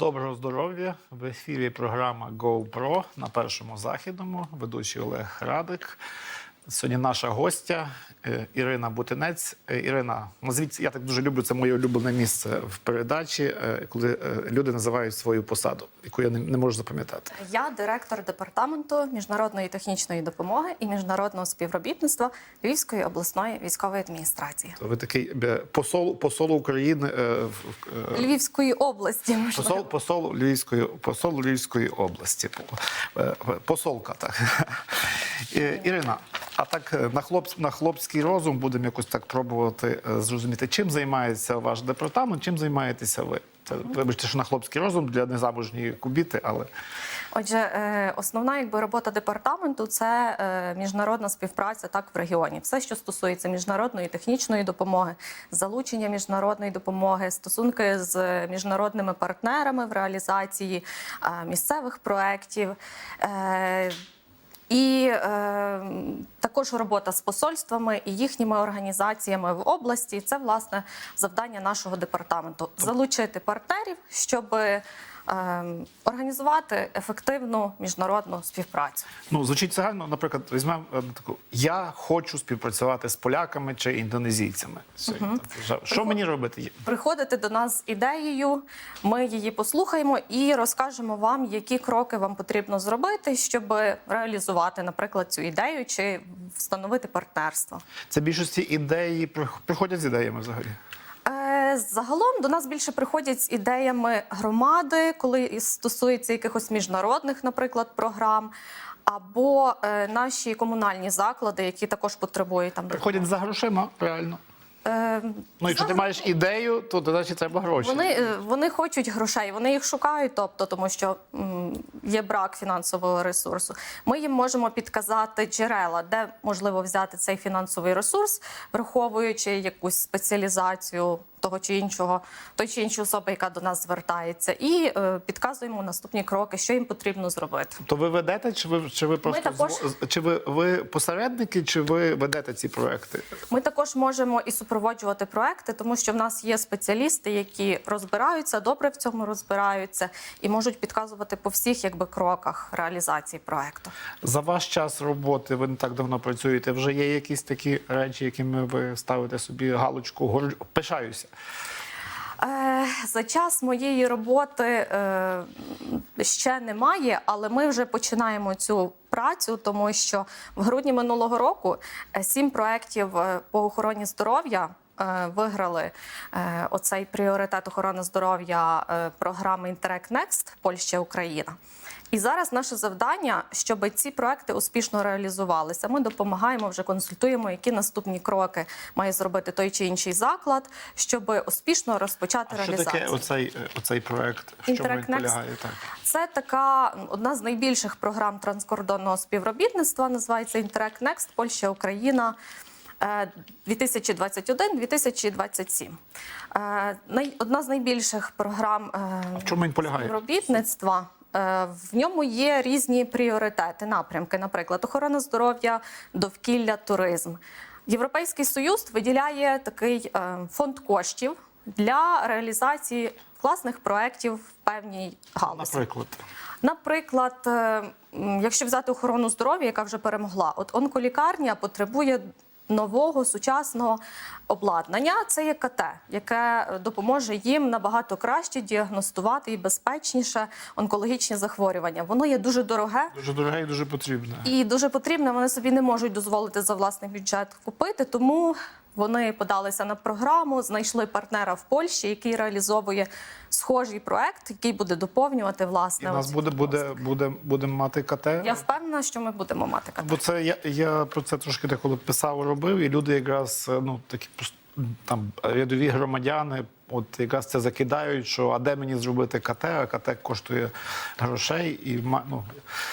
Доброго здоров'я! В ефірі програма GoPro на першому західному. Ведучий Олег Радик. Сьогодні наша гостя е, Ірина Бутинець. Е, Ірина, назвіть, я так дуже люблю, це моє улюблене місце в передачі, е, коли люди називають свою посаду, яку я не, можу запам'ятати. Я директор департаменту міжнародної технічної допомоги і міжнародного співробітництва Львівської обласної військової адміністрації Ви такий посол, посол України, в- Львівської області. можливо. посол, посол Львівської посол Львівської області. Посолка, так. Ірина, а так е, на хлоп, на хлопський розум будемо якось так пробувати е, зрозуміти, чим займається ваш департамент, чим займаєтеся ви? Вибачте, що на хлопський розум для незамужньої кубіти, але Отже, е, основна якби робота департаменту це міжнародна співпраця так в регіоні. Все, що стосується міжнародної технічної допомоги, залучення міжнародної допомоги, стосунки з міжнародними партнерами в реалізації місцевих проєктів. І е, також робота з посольствами і їхніми організаціями в області. Це власне завдання нашого департаменту. Залучити партнерів, щоб організувати ефективну міжнародну співпрацю. ну звучить загально. Наприклад, візьмемо е, таку: я хочу співпрацювати з поляками чи індонезійцями. Вже- Що мені робити? Приходите до нас з ідеєю, ми її послухаємо і розкажемо вам, які кроки вам потрібно зробити, щоб реалізувати, наприклад, цю ідею чи встановити партнерство. Це більшості ідеї прих- приходять з ідеями взагалі. Загалом до нас більше приходять з ідеями громади, коли стосується якихось міжнародних, наприклад, програм, або е, наші комунальні заклади, які також потребують там Приходять за грошима, реально. Е, Ну, якщо ти маєш ідею, то значить треба гроші. Вони, е, вони хочуть грошей, вони їх шукають, тобто тому що м, є брак фінансового ресурсу. Ми їм можемо підказати джерела, де можливо взяти цей фінансовий ресурс, враховуючи якусь спеціалізацію того чи іншого, той чи іншої особи, яка до нас звертається, і е, підказуємо наступні кроки, що їм потрібно зробити. То ви ведете, чи ви чи ви просто також- зво- чи ви, ви посередники, чи ви ведете ці проекти? Ми також можемо і супроводжувати проекти, тому що в нас є спеціалісти, які розбираються, добре в цьому розбираються і можуть підказувати по всіх якби кроках реалізації проекту. За ваш час роботи ви не так давно працюєте. Вже є якісь такі речі, якими ви ставите собі галочку, пишаюся. Е, За час моєї роботи е, ще немає, але ми вже починаємо цю працю, тому що в грудні минулого року е, сім проєктів по охороні здоров'я. Е, Виграли е, оцей пріоритет охорони здоров'я е, програми Interact Next Польща Україна. І зараз наше завдання, щоб ці проекти успішно реалізувалися. Ми допомагаємо вже консультуємо, які наступні кроки має зробити той чи інший заклад, щоб успішно розпочати А що реалізацію. таке оцей, оцей проект? Він полягає? Так. Це така одна з найбільших програм транскордонного співробітництва. Називається Interact Next Польща Україна. Е, 2021-2027. Е, най- Одна з найбільших програм е, В чому. Е, В ньому є різні пріоритети, напрямки, наприклад, охорона здоров'я, довкілля, туризм. Європейський Союз виділяє такий е, фонд коштів для реалізації класних проєктів в певній галузі. Наприклад. Наприклад, е, якщо взяти охорону здоров'я, яка вже перемогла, от онколікарня потребує нового сучасного обладнання. Це є КТ, яке допоможе їм набагато краще діагностувати і безпечніше онкологічні захворювання. Воно є дуже дороге. Дуже дороге і дуже потрібне. І дуже потрібне, вони собі не можуть дозволити за власний бюджет купити, тому вони подалися на програму, знайшли партнера в Польщі, який реалізовує схожий проект, який буде доповнювати І власне. в нас буде, буде, буде, будемо мати КТ. Я впевнена, що ми будемо мати КТ. Бо це я, я про це трошки так, коли писав, робив, і люди якраз е, ну такі там рядові громадяни, от якраз це закидають, що а де мені зробити КТ, а КТ коштує грошей, і ну,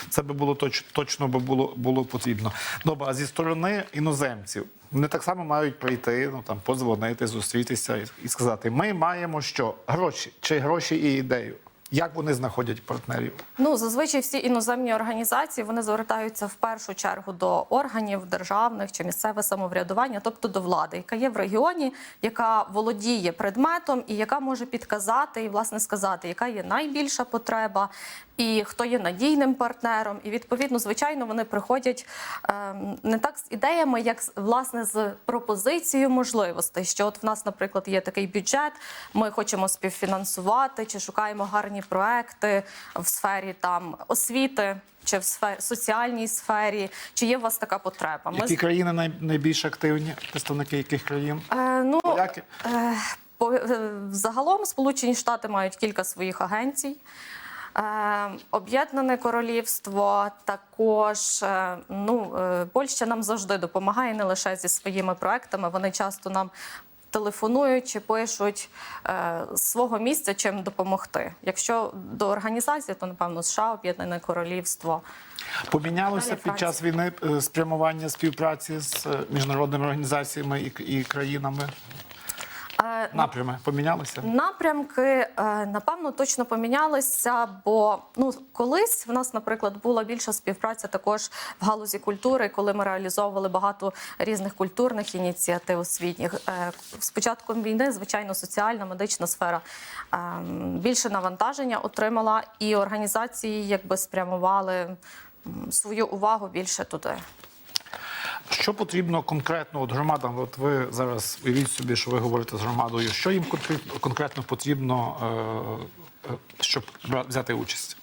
це би було точ, точно би було, було потрібно. Ну а зі сторони іноземців вони так само мають прийти, ну там подзвонити, зустрітися і, і сказати: ми маємо що гроші чи гроші і ідею. Як вони знаходять партнерів? Ну, зазвичай всі іноземні організації вони звертаються в першу чергу до органів державних чи місцеве самоврядування, тобто до влади, яка є в регіоні, яка володіє предметом і яка може підказати і власне сказати, яка є найбільша потреба, і хто є надійним партнером. І відповідно, звичайно, вони приходять ем, не так з ідеями, як власне з пропозицією можливостей. Що от в нас, наприклад, є такий бюджет, ми хочемо співфінансувати чи шукаємо гарні проекти в сфері там освіти. Чи в сфері соціальній сфері, чи є у вас така потреба? Які з- країни най, найбільш активні? Представники яких країн? Е, ну, Поляки? Е, по- е, Загалом Сполучені Штати мають кілька своїх агенцій. Е, Об'єднане Королівство також е, ну е, Польща нам завжди допомагає не лише зі своїми проектами. Вони часто нам телефонують чи пишуть з свого місця чим допомогти. Якщо до організації, то напевно США, Об'єднане Королівство. Помінялося під час війни спрямування співпраці з міжнародними організаціями і країнами? Напрями помінялися? Напрямки е, напевно точно помінялися, бо ну колись в нас, наприклад, була більша співпраця також в галузі культури, коли ми реалізовували багато різних культурних ініціатив освітніх. Е, З початком війни, звичайно, соціальна медична сфера е, більше навантаження отримала, і організації якби спрямували свою увагу більше туди. Що потрібно конкретно от громадам? От ви зараз уявіть собі, що ви говорите з громадою. Що їм конкретно, потрібно, е, е, щоб взяти участь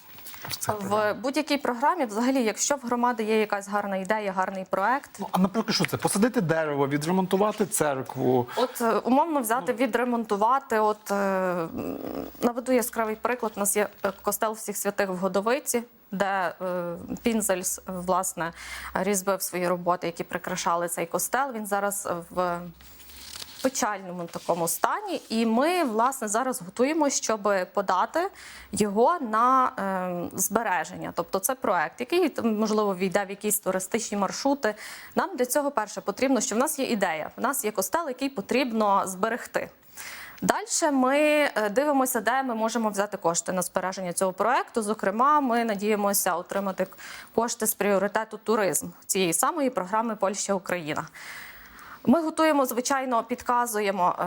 в будь-якій програмі, взагалі, якщо в громади є якась гарна ідея, гарний проект, Ну, а наприклад, що це? Посадити дерево, відремонтувати церкву. От е, умовно взяти, відремонтувати. От наведу яскравий приклад. У нас є костел всіх святих в Годовиці, де е, Пінзельс власне різьбив свої роботи, які прикрашали цей костел. Він зараз в печальному такому стані, і ми власне зараз готуємо, щоб подати його на е, збереження. Тобто, це проект, який можливо війде в якісь туристичні маршрути. Нам для цього перше потрібно, що в нас є ідея. В нас є костел, який потрібно зберегти. Далі ми е, дивимося, де ми можемо взяти кошти на збереження цього проекту. Зокрема, ми надіємося отримати кошти з пріоритету туризм цієї самої програми Польща Україна. Ми готуємо, звичайно, підказуємо е,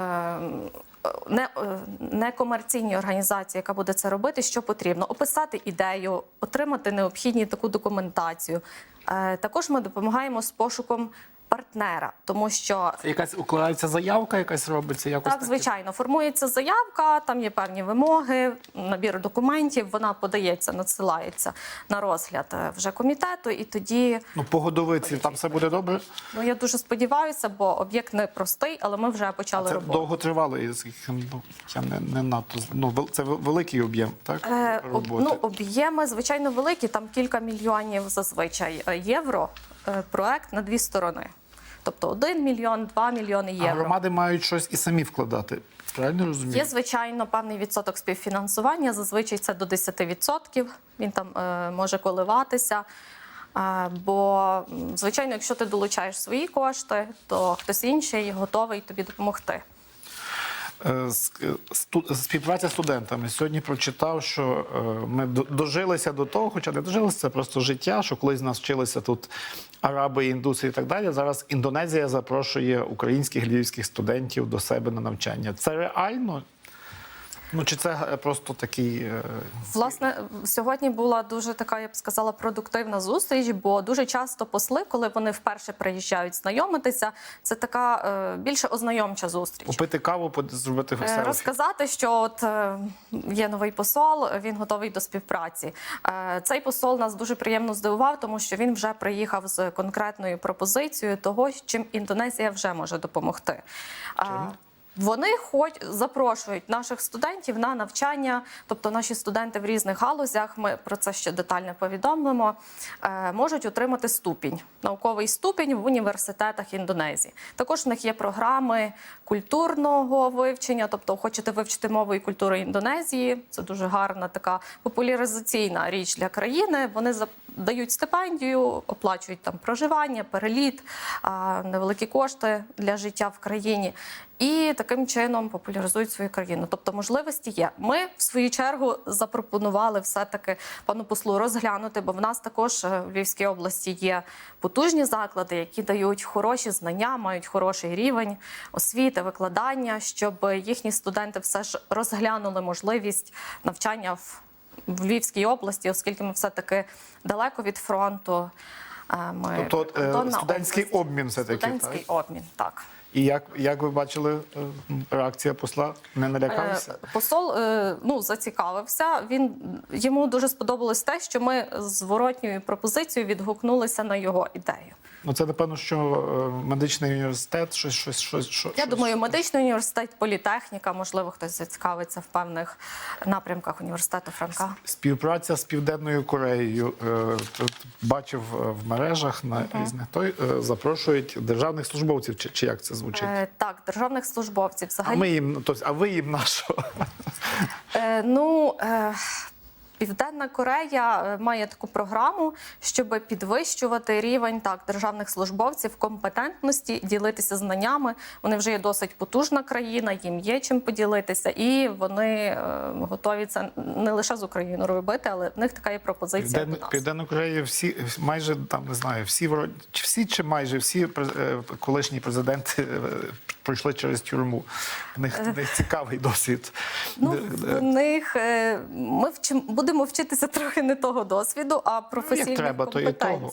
не, е, некомерційній організації, яка буде це робити, що потрібно описати ідею, отримати необхідні таку документацію. Також ми допомагаємо з пошуком партнера, тому що Якась укладається заявка, якась робиться, якось так, звичайно, формується заявка, там є певні вимоги, набір документів. Вона подається, надсилається на розгляд е, вже комітету, і тоді Ну, по годовиці там все буде добре. ну я дуже сподіваюся, бо об'єкт не простий, але ми вже почали Це роботу. довго тривало. і ну, Я не, не надто з- ну, вел- це вел- великий об'єм, так? Е, об- роботи. ну, об'єми, звичайно, великі, там кілька мільйонів зазвичай е, євро. Е, Проект на дві сторони. Тобто 1 мільйон, 2 мільйони а євро. громади мають щось і самі вкладати. Правильно розумію? Є, звичайно, певний відсоток співфінансування. Зазвичай це до 10%. Він там е, може коливатися. Е, бо, звичайно, якщо ти долучаєш свої кошти, то хтось інший готовий тобі допомогти. Е, Співпраця з студентами. Сьогодні прочитав, що е, ми дожилися до того, хоча не дожилися, це просто життя, що колись нас вчилися тут араби, індуси і так далі. Зараз Індонезія запрошує українських львівських студентів до себе на навчання. Це реально? Ну чи це е, просто такий. е, Власне, сьогодні була дуже така, я б сказала, продуктивна зустріч, бо дуже часто посли, коли вони вперше приїжджають знайомитися, це така е, більше ознайомча зустріч. Попити каву, зробити селфі? Розказати, що от є новий посол, він готовий до співпраці. Цей посол нас дуже приємно здивував, тому що він вже приїхав з конкретною пропозицією того, чим Індонезія вже може допомогти. Е, Вони хоч запрошують наших студентів на навчання, тобто наші студенти в різних галузях. Ми про це ще детально повідомимо. е, Можуть отримати ступінь, науковий ступінь в університетах Індонезії. Також в них є програми культурного вивчення, тобто хочете вивчити мову і культуру Індонезії. Це дуже гарна така популяризаційна річ для країни. Вони дають стипендію, оплачують там проживання, переліт, невеликі кошти для життя в країні. І таким чином популяризують свою країну. Тобто можливості є. Ми в свою чергу запропонували все-таки пану послу розглянути, бо в нас також е, в Львівській області є потужні заклади, які дають хороші знання, мають хороший рівень освіти, викладання, щоб їхні студенти все ж розглянули можливість навчання в, в Львівській області, оскільки ми все-таки далеко від фронту. Ми Тобто, е, студентський область. обмін все-таки, Студентський обмін, так. І як, як ви бачили, е, реакція посла не налякався? Е, Посол е, ну зацікавився. Він йому дуже сподобалось те, що ми зворотньою пропозицією відгукнулися на його ідею. Ну це напевно, що медичний університет, щось, щось, щось. що- Я щось. думаю, медичний університет, політехніка, можливо, хтось зацікавиться в певних напрямках університету Франка. Співпраця з Південною Кореєю. Тут бачив в мережах на різних той е, запрошують державних службовців, чи, чи як це звучить? Е, так, державних службовців А ми їм, тобто, а ви їм на що? Е, ну, е, Південна Корея е, має таку програму, щоб підвищувати рівень так державних службовців компетентності, ділитися знаннями. Вони вже є досить потужна країна, їм є чим поділитися, і вони е, готові це не лише з Україною робити, але в них така є пропозиція. Південна, до нас. Південна Корея всі майже там не знаю, всі всі чи майже всі е, колишні президенти пройшли через тюрму. В них, в них цікавий досвід. Ну, де- в них е, ми вчим, будемо вчитися трохи не того досвіду, а Ну, професійних як треба, то і того.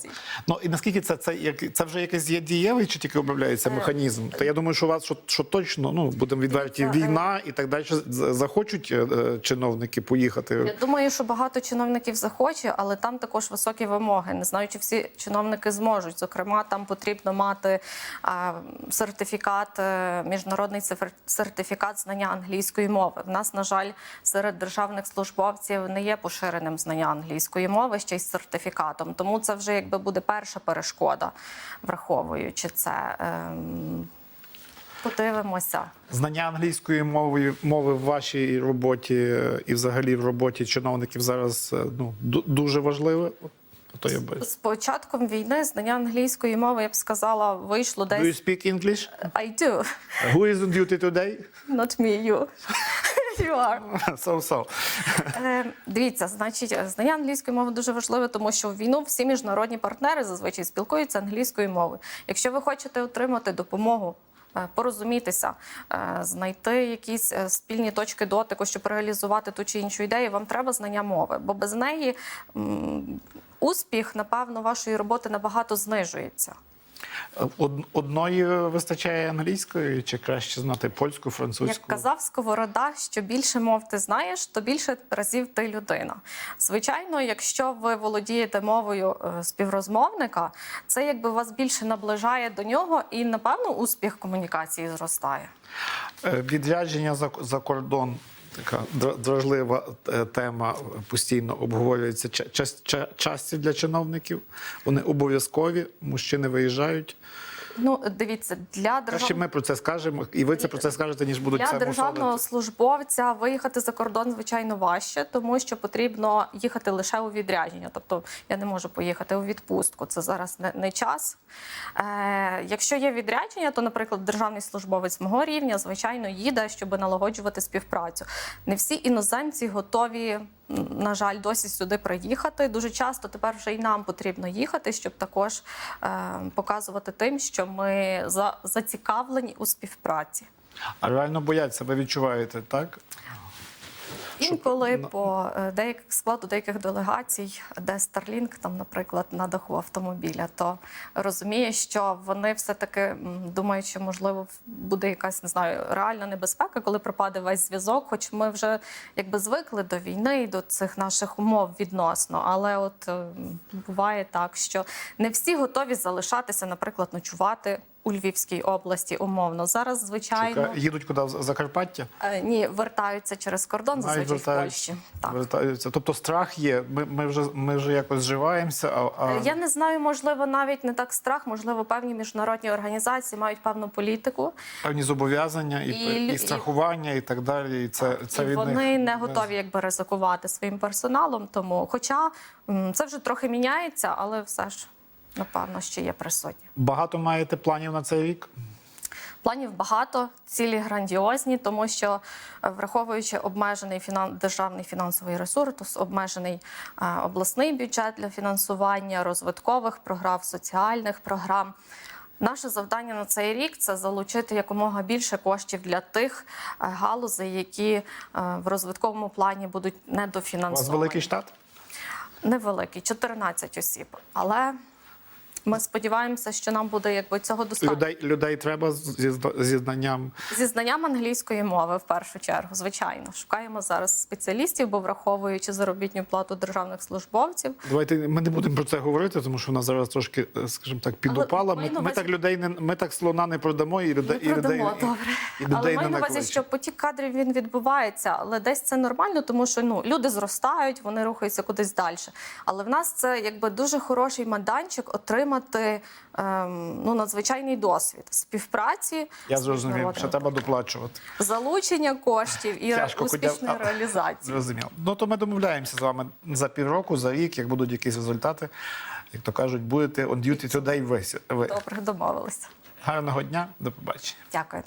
Ну і наскільки це, це, як- це вже якийсь є дієвий чи тільки обробляється механізм? То я думаю, що у вас що, що точно, ну будемо відверті, е, війна і так далі. Захочуть е, е, чиновники поїхати. Я думаю, що багато чиновників захоче, але там також високі вимоги. Не знаю, чи всі чиновники зможуть. Зокрема, там потрібно мати а, сертифікат, е, міжнародний сертифікат знання англійської мови. В нас, на жаль, серед державних службовців не є поширеним знання англійської мови ще й з сертифікатом. Тому це вже якби буде перша перешкода, враховуючи це. Ем, Подивимося. Знання англійської мови мови в вашій роботі е, і взагалі в роботі чиновників зараз е, ну дуже важливе. От, То я. З початком війни знання англійської мови, я б сказала, вийшло Do you speak English? I do. Who is on duty today? Not me, you. You are. So so. Е, дивіться, значить, знання англійської мови дуже важливе, тому що в війну всі міжнародні партнери зазвичай спілкуються англійською мовою. Якщо ви хочете отримати допомогу. Е, Порозумітися, е, знайти якісь е, спільні точки дотику, щоб реалізувати ту чи іншу ідею, вам треба знання мови, бо без неї успіх, напевно, вашої роботи набагато знижується. Од- Одної вистачає англійської, чи краще знати польську, французьку? Як казав Сковорода, що більше мов ти знаєш, то більше разів ти людина. Звичайно, якщо ви володієте мовою е, співрозмовника, це якби вас більше наближає до нього, і напевно успіх комунікації зростає. Е, Відрядження за, за кордон. Така дра- дражлива е, тема постійно обговорюється. Час- Часті для чиновників. Вони обов'язкові, мужчини виїжджають. Ну дивіться, для державного ми про це скажемо, і ви це про це скажете, ніж будуть Для це державного мусолити. службовця виїхати за кордон звичайно важче, тому що потрібно їхати лише у відрядження. Тобто я не можу поїхати у відпустку. Це зараз не, не час. Е, якщо є відрядження, то, наприклад, державний службовець мого рівня, звичайно, їде, щоб налагоджувати співпрацю. Не всі іноземці готові. На жаль, досі сюди приїхати. Дуже часто тепер вже й нам потрібно їхати, щоб також е, показувати тим, що ми за, зацікавлені у співпраці. А реально бояться, ви відчуваєте, так? Інколи ну, по е, деяких складу деяких делегацій, де Starlink, там, наприклад, на даху автомобіля, то розуміє, що вони все-таки думають, що можливо буде якась не знаю реальна небезпека, коли пропаде весь зв'язок. Хоч ми вже якби звикли до війни і до цих наших умов відносно. Але от е, буває так, що не всі готові залишатися, наприклад, ночувати у Львівській області умовно. Зараз, звичайно, Чекай, Їдуть куди? В Закарпаття? е, ні, вертаються через кордон, зазвичай в вертають- Польщі. Так. вертаються. Тобто страх є. Ми, ми, вже, ми вже якось зживаємося, а, а... Е, Я не знаю, можливо, навіть не так страх, можливо, певні міжнародні організації мають певну політику, певні зобов'язання і, І і, страхування, і так далі. І це, це і від вони них не готові якби ризикувати своїм персоналом. Тому, хоча м, це вже трохи міняється, але все ж напевно ще є присутні. Багато маєте планів на цей рік? Планів багато, цілі грандіозні, тому що е, враховуючи обмежений фінан... державний фінансовий ресурс, обмежений е, обласний бюджет для фінансування розвиткових програм, соціальних програм. Наше завдання на цей рік це залучити якомога більше коштів для тих е, галузей, які в розвитковому плані будуть У недофінансовані. вас великий штат? невеликий, 14 осіб. Але ми сподіваємося, що нам буде якби цього достатньо. Людей, людей треба зі, зі знанням. Зі знанням англійської мови в першу чергу, звичайно, шукаємо зараз спеціалістів, бо враховуючи заробітну плату державних службовців. Давайте ми не будемо про це говорити, тому що вона зараз трошки, е, скажімо так, підупала. Ми, ми так людей не ми так слона не продамо і людей Ми і людей, добре. і але людей маю на увазі, що потік кадрів він відбувається, але десь це нормально, тому що ну люди зростають, вони рухаються кудись далі. Але в нас це якби дуже хороший майданчик отримати ем, ну надзвичайний досвід співпраці. Я зрозумів, що треба доплачувати. залучення коштів і Тяжко, успішної кудя... реалізації. Зрозуміло. Ну то ми домовляємося з вами за півроку, за рік, як будуть якісь результати. Як то кажуть, будете on duty today ви. Добре, домовилися. Гарного дня, до побачення. Дякую.